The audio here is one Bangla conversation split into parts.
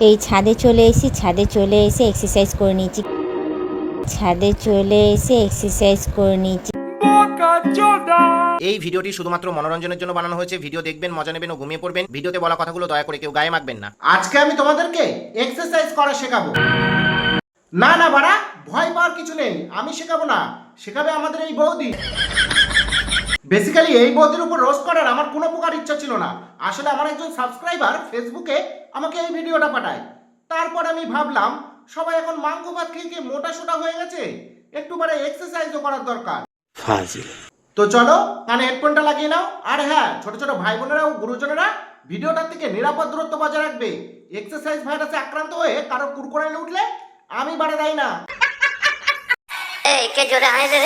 এই ছাদে চলে এসেছি ছাদে চলে এসে এক্সারসাইজ করে নিয়েছি। ছাদে চলে এসে এক্সারসাইজ করে নিয়েছি। এই ভিডিওটি শুধুমাত্র মনোরঞ্জনের জন্য বানানো হয়েছে। ভিডিও দেখবেন, মজা নেবেন ও ঘুমিয়ে পড়বেন। ভিডিওতে বলা কথাগুলো দয়া করে কেউ গায়ে মাখবেন না। আজকে আমি তোমাদেরকে এক্সারসাইজ করা শেখাবো। না না, বাড়া, ভয় পাওয়ার কিছু নেই। আমি শেখাবো না। শেখাবে আমাদের এই বৌদি। বেসিক্যালি এই বৌদির উপর রোস্ট করার আমার কোনো প্রকার ইচ্ছা ছিল না। আসলে আমার একজন সাবস্ক্রাইবার ফেসবুকে আমাকে এই ভিডিওটা পাঠায়। তারপর আমি ভাবলাম সবাই এখন মাংস ভাত খেয়ে খেয়ে মোটা সোটা হয়ে গেছে। একটু বারে এক্সারসাইজও করার দরকার। তো চলো কানে হেডফোনটা লাগিয়ে নাও। আর হ্যাঁ ছোট ছোট ভাই বোনেরা ও গুরুজনেরা ভিডিওটার থেকে নিরাপদ দূরত্ব বজায় রাখবে। এক্সারসাইজ ভাইরাসে আক্রান্ত হয়ে কারও কুরকুরাইলে উঠলে আমি বাড়ে দেয় না। এই কে জোরে হাই রে?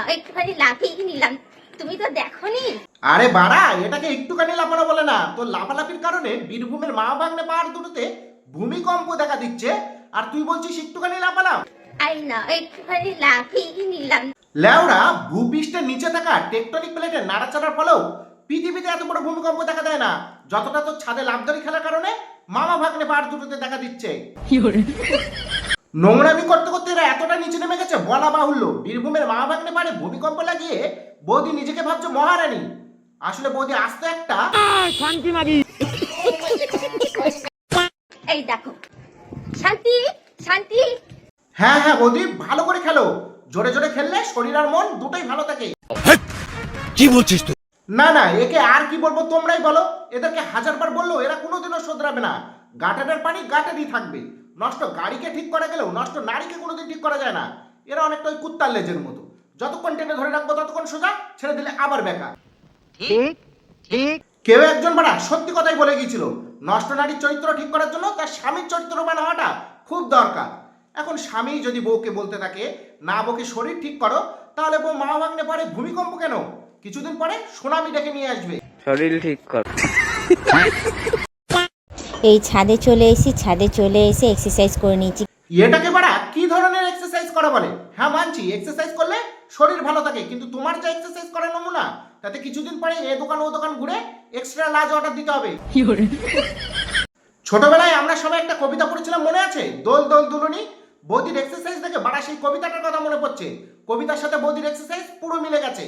না একটুখানি লাফিয়ে নিলাম। তুমি তো দেখোনি? আরে বাড়া এটাকে একটুখানি লাফানো বলে না। তো লাফালাফির কারণে বীরভূমের মা ভাগ্নে পাহাড় দুটোতে ভূমিকম্প দেখা দিচ্ছে। আর তুই বলছিস একটুখানি লাফালাম? আই না একটুখানি লাফিয়ে নিলাম। লেওরা ভূপৃষ্ঠের নিচে থাকা টেকটনিক প্লেটের নাড়াচাড়ার ফলেও পৃথিবীতে এত বড় ভূমিকম্প দেখা দেয় না। যতটা তো ছাদে লাভদারি খেলার কারণে মামা ভাগ্নে পাহাড় দুটোতে দেখা দিচ্ছে। নোংরামি করতে করতে এরা এতটা নিচে নেমে গেছে বলা বাহুল্য। বীরভূমের মা ভাগ্নে পাহাড়ে ভূমিকম্প লাগিয়ে বৌদি নিজেকে ভাবছে মহারানী। আসলে বৌদি আসতে একটা এই দেখো। শান্তি শান্তি। হ্যাঁ হ্যাঁ বৌদি ভালো করে খেলো। জোরে জোরে খেললে শরীর আর মন দুটোই ভালো থাকে। কি বলছিস তুই? না না একে আর কি বলব তোমরাই বলো। এদেরকে হাজারবার বলল এরা কোনোদিনও শোধরাবে না। গাটারের পানি গাটারই থাকবে। নষ্ট গাড়িকে ঠিক করা গেলেও নষ্ট নারীকে কোনোদিন ঠিক করা যায় না। এরা অনেকটা ওই কুত্তার লেজের মতো। যতক্ষণ টেনে ধরে রাখব ততক্ষণ সোজা ছেড়ে দিলে আবার বেকার। কেউ একজন বাড়া সত্যি কথাই বলে গিয়েছিল নষ্ট নারীর চরিত্র ঠিক করার জন্য তার স্বামীর চরিত্রবান হওয়াটা খুব দরকার। এখন স্বামী যদি বউকে বলতে থাকে না বউকে শরীর ঠিক করো তাহলে বউ মা ভাগ্নে পরে ভূমিকম্প কেন? কিছুদিন পরে সোনামি ডেকে নিয়ে আসবে। শরীর ঠিক কর। এই ছাদে চলে এসেছি ছাদে চলে এসে এক্সারসাইজ করে নিয়েছি। এটাকে বাড়া কি ধরনের এক্সারসাইজ করা বলে? হ্যাঁ মানছি এক্সারসাইজ করলে শরীর ভালো থাকে কিন্তু তোমার যে এক্সারসাইজ করার নমুনা তাতে কিছুদিন পরে এ দোকান ও দোকান ঘুরে এক্সট্রা লাজ অর্ডার দিতে হবে। ছোটবেলায় আমরা সবাই একটা কবিতা পড়েছিলাম মনে আছে? দোল দোল দুলুনি। বৌদির এক্সারসাইজ দেখে বাড়া সেই কবিতাটার কথা মনে পড়ছে। কবিতার সাথে বৌদির এক্সারসাইজ পুরো মিলে গেছে।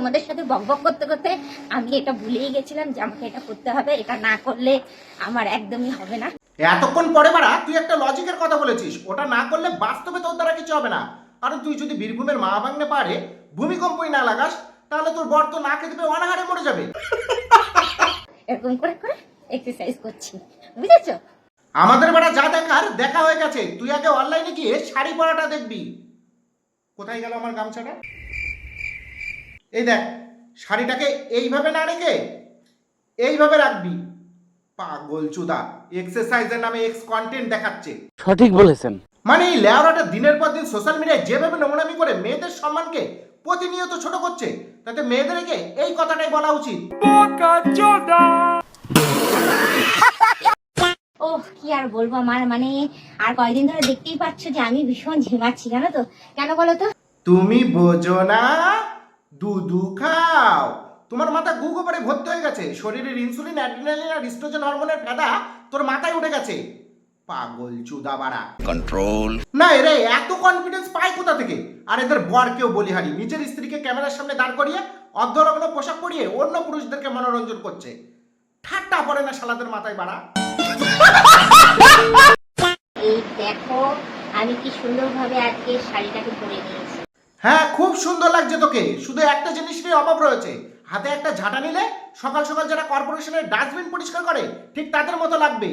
তোমাদের সাথে বকবক করতে করতে আমি এটা ভুলেই গেছিলাম যে আমাকে এটা করতে হবে এটা না করলে আমার একদমই হবে না। এতক্ষণ পরে বাড়া তুই একটা লজিকের কথা বলেছিস। ওটা না করলে বাস্তবে তোর দ্বারা কিছু হবে না। কারণ তুই যদি বীরভূমের মা ভাঙনে পারে ভূমিকম্পই না লাগাস তাহলে তোর বর তো না খেতে পেয়ে অনাহারে মরে যাবে। এরকম করে করে এক্সারসাইজ করছি। বুঝেছ? আমাদের বেড়া যা দেখার দেখা হয়ে গেছে। তুই আগে অনলাইনে গিয়ে শাড়ি পরাটা দেখবি। কোথায় গেল আমার গামছাটা? এই দেখ শাড়িটাকে এইভাবে না রেখে এইভাবে রাখবি। পাগল চুদা এক্সারসাইজের নামে এক্স কন্টেন্ট দেখাচ্ছে। সঠিক বলেছেন। মানে এই লেওরাটা দিনের পর দিন সোশ্যাল মিডিয়ায় যেভাবে নোংরামি করে মেয়েদের সম্মানকে প্রতিনিয়ত ছোট করছে তাতে মেয়েদেরকে এই কথাটাই বলা উচিত। ও কি আর বলব আমার মানে আর কয়দিন ধরে দেখতেই পাচ্ছ যে আমি ভীষণ ঝিমাচ্ছি জানো তো? কেন বলো তো? তুমি বোঝো না। দুধু খাও। তোমার মাথা গু গোবরে ভর্তি হয়ে গেছে। শরীরের ইনসুলিন অ্যাড্রিনালিন আর ইস্ট্রোজেন হরমোনের ফেদা তোর মাথায় উঠে গেছে। পাগল চুদা বাড়া। কন্ট্রোল না এরে এত কনফিডেন্স পায় কোথা থেকে? আর এদের বরকেও বলিহারি নিজের স্ত্রীকে ক্যামেরার সামনে দাঁড় করিয়ে অর্ধলগ্ন পোশাক পরিয়ে অন্য পুরুষদেরকে মনোরঞ্জন করছে। ঠাট্টা পড়ে না শালাদের মাথায় বাড়া। এই দেখো আমি কি সুন্দরভাবে আজকে শাড়িটাকে পরে নিয়েছি। হ্যাঁ খুব সুন্দর লাগছে তোকে। শুধু একটা জিনিসেরই অভাব রয়েছে। হাতে একটা ঝাঁটা নিলে সকাল সকাল যারা কর্পোরেশনের ডাস্টবিন পরিষ্কার করে ঠিক তাদের মতো লাগবে।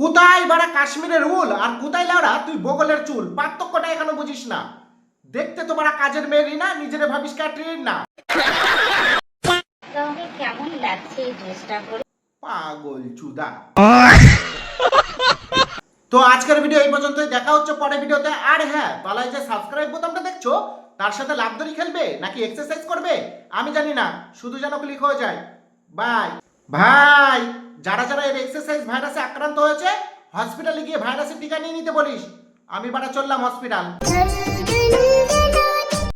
কোথায় বাড়া কাশ্মীরের উল আর কোথায় লাউরা? তুই বগলের চুল। পার্থক্যটা এখনও বুঝিস না। দেখতে তো বাড়া কাজের মেয়েরই না নিজেরে ভাবিস ক্যাটরির না। কেমন লাগছে এই ড্রেসটা পরে? পাগল চুদা। তো আজকের ভিডিও এই পর্যন্তই। দেখা হচ্ছে পরের ভিডিওতে আর হ্যাঁ বালাই যে সাবস্ক্রাইব বোতামটা দেখছ, তার সাথে লাভদরি খেলবে নাকি এক্সারসাইজ করবে? আমি জানি না। শুধু যেন ক্লিক হয়ে যায়। বাই ভাই, যারা যারা এর এক্সারসাইজ ভাইরাসে আক্রান্ত হয়েছে হসপিটালে গিয়ে ভাইরাসের টিকা নিয়ে নিতে বলিস। আমি বাড়া চললাম হসপিটাল